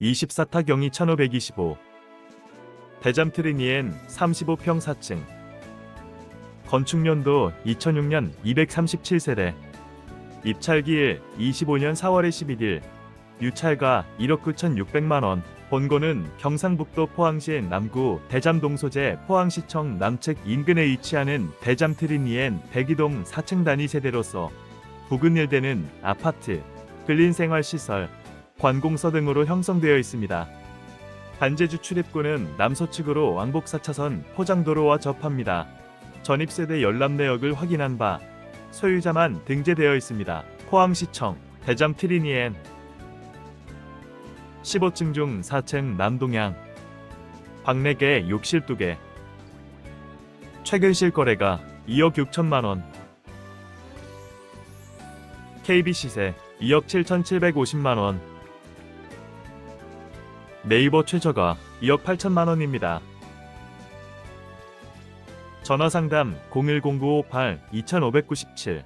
24타 경이 1525 대잠 트리니엔 35평 4층. 건축년도 2006년 237세대 입찰기일 25년 4월에 11일 유찰가 1억 9,600만원. 본고는 경상북도 포항시 남구 대잠동 소재 포항시청 남측 인근에 위치하는 대잠 트리니엔 백이동 4층 단위 세대로서 부근 일대는 아파트, 근린생활시설, 관공서 등으로 형성되어 있습니다. 반제주 출입구는 남서측으로 왕복 4차선 포장도로와 접합니다. 전입세대 열람내역을 확인한 바 소유자만 등재되어 있습니다. 포항시청 대잠 트리니엔 15층 중 4층 남동향 방 4개 욕실 2개 최근 실거래가 2억 6천만 원 KB 시세 2억 7,750만 원 네이버 최저가 2억 8천만 원입니다. 전화 상담 010-958-2597